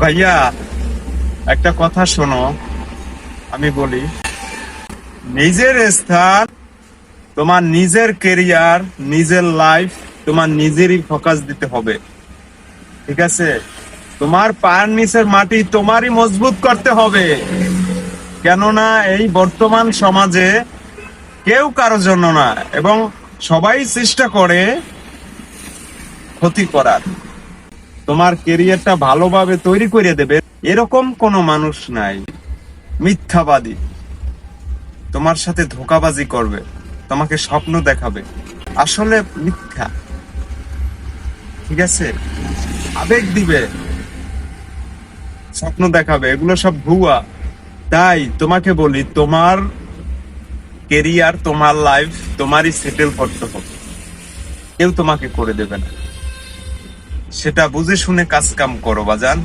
ভাইয়া, একটা কথা শোনো, আমি বলি। নিজের স্থান, তোমার নিজের কেরিয়ার নিজের লাইফ তোমার নিজেরই ফোকাস দিতে হবে। ঠিক আছে? তোমার পায়ের নিচের মাটি তোমারই মজবুত করতে হবে। কেননা এই বর্তমান সমাজে কেউ কারও জন্য না, এবং সবাই চেষ্টা করে ক্ষতি করার। তোমার কেরিয়ারটা ভালোভাবে তৈরি করে দেবে, এরকম কোনো মানুষ নাই। মিথ্যাবাদী। তোমার সাথে ধোকাবাজি করবে, তোমাকে স্বপ্ন দেখাবে। আসলে মিথ্যা। ঠিক আছে? আবেগ দিবে। স্বপ্ন দেখাবে, এগুলো সব ভুয়া। তাই তোমাকে বলি, তোমার কেরিয়ার তোমার লাইফ তোমারই সেটেল করতে হবে। কেউ তোমাকে করে দেবে না। সেটা বুঝে শুনে কাজ কাম করো বাজান।